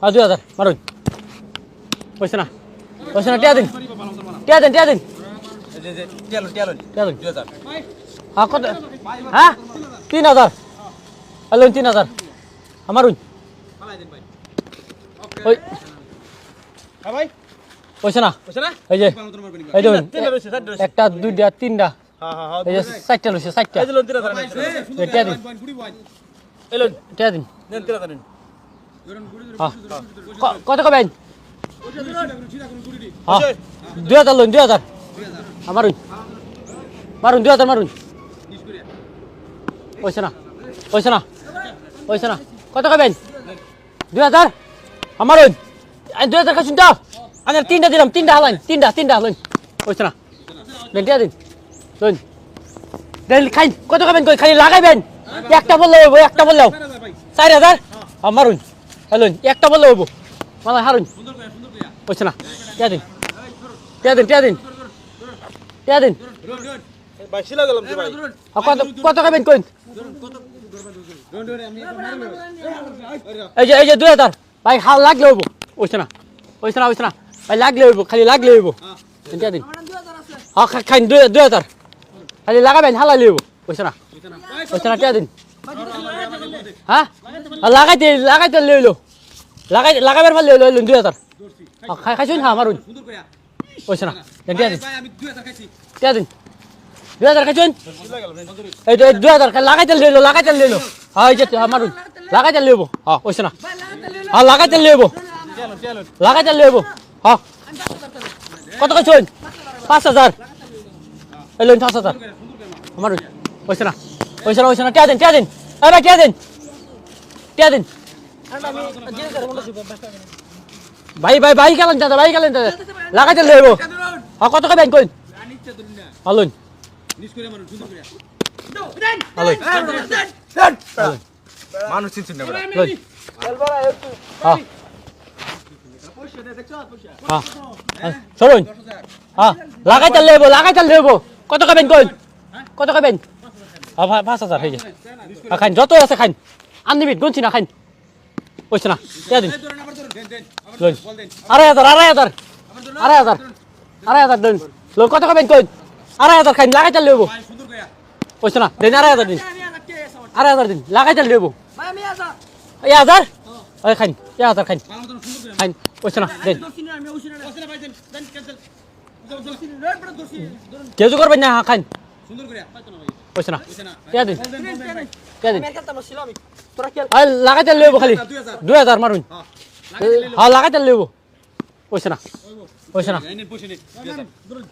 হ্যাঁ দুই হাজার মারুন। পয়সা না পয়সা না টিয়া দিন। টিয়া দিন টিয়া দিন। হ্যাঁ কত? হ্যাঁ তিন হাজার। হ্যালো তিন হাজার। আমারুন ওই। পয়সা না। এই যে এই দেখুন একটা দুইটা তিনটা। এই যে চারটা রয়েছে চারটা। টিয়া দিন। টিয়া দিন। হ্যাঁ কত কবেন? হ্যাঁ। দুই হাজার লোন দুই হাজার। হ্যাঁ, মারুন। মারুন দুই হাজার মারুন। পয়সা না পয়সা না পয়সা না। কত কবেন? দুই হাজার? হ্যাঁ, মারুন। এই দুই হাজার কাছুন দাও আমি তিনটা দিলাম তিনটা হালাইন তিনটা তিনটা হালাইন। পয়সা না। দেন টিয়া দিন। লোন দেন খাই কত খাবেন কই? খালি লাগাইবেন। একটা বললে হইব একটা বললেও। চার হাজার? হ্যাঁ, মারুন। হ্যালো একটা বললে হইব। মালা হারুন। পয়সা না। টিয়া দিন। টিয়া দিন টিয়া দিন। টিয়া দিন। কত খাবেন কই এই যে এই যে দুই হাজার। ভাই, হাল লাগলে হইব। পয়সা না। পয়সা না পয়সা না। ভাই, লাগলে হইব, খালি লাগলে হইব। টিয়া দিন। হ্যাঁ খাইন, দুই দুই হাজার। খালি লাগাবেন হালালি হইব। পয়সা না। পয়সা না, টিয়া দিন। হ্যাঁ আর লাগাইতে লাগাইতে লইলো লাগাই লাগাবার ফেলে লইলো দুই হাজার। খাই খাইছুন হ্যাঁ মারুন। পয়সা না দেন টিয়া দিন টিয়া দিন দুই হাজার খাইছুন এই দুই হাজার লাগাইতে লইলো লাগাইতে লইলো হ্যাঁ এই যে মারুন। লাগাইতে লইব হ্যাঁ পয়সা না। হ্যাঁ লাগাইতে লইব লাগাইতে লইব হ্যাঁ কত খাইছুন পাঁচ হাজার। এই লোন পাঁচ হাজার। আমার পয়সা না পয়সা না পয়সা না। টিয়া দিন টিয়া দিন। ভাই টিয়া দিন। টিয়া দিন। ভাই ভাই ভাই গেলেন দাদা ভাই গেলেন দাদা। লাগাইতে লইব হ্যাঁ কত খাবেন কই হলুন হলুন মানুষ চিনছেন না হ্যাঁ। হ্যাঁ। হ্যাঁ, চলুন। হ্যাঁ লাগাইতে লইব লাগাইতে লইব কত খাবেন কই কত খাবেন পাঁচ হাজার হয়ে যায় খাইন যত আছে খাইন। আনলিমিট গুনছি না খাইন। পয়সা না টিয়া দিন। আড়াই হাজার আড়াই হাজার আড়াই হাজার আড়াই হাজার দিন। লোন কত খাবেন কই? আড়াই হাজার খাইন লাগাইতে লইব। পয়সা না দিন আড়াই হাজার দিন। আড়াই হাজার দিন লাগাইতে লইব। এই হাজার ওই খাইন এই হাজার খাইন। খাইন পয়সা না দিন। কেউ করবেন না হ্যাঁ খাইন। পয়সা না। দিন দিন আর লাগাইতে লইব খালি। দুই হাজার। মারুন। হ্যাঁ লাগাইতে লইব। পয়সা না। পয়সা না।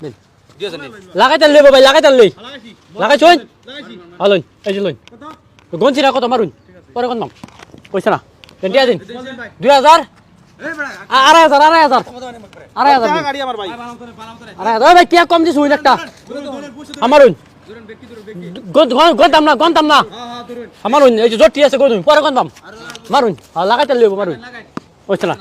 দিন লাগাইতে লইব ভাই লাগাইতে লই। লাগাইছুন হ্যাঁ লইন এই যে লইন গঞ্চি না কত মারুন। পরে কোন নাম? পয়সা না। দেন দিন। দুই হাজার? আ- আড়াই হাজার আড়াই হাজার। আড়াই হাজার। আড়াই হাজার। ভাই টিয়া কম দিস হইন একটা? আমারুন গন্তাম না গন্তাম না। মারুন এই যে জটি আছে গদুন পরে গন্তাম মারুন লাগাইতে লিব মারুন। পয়সা না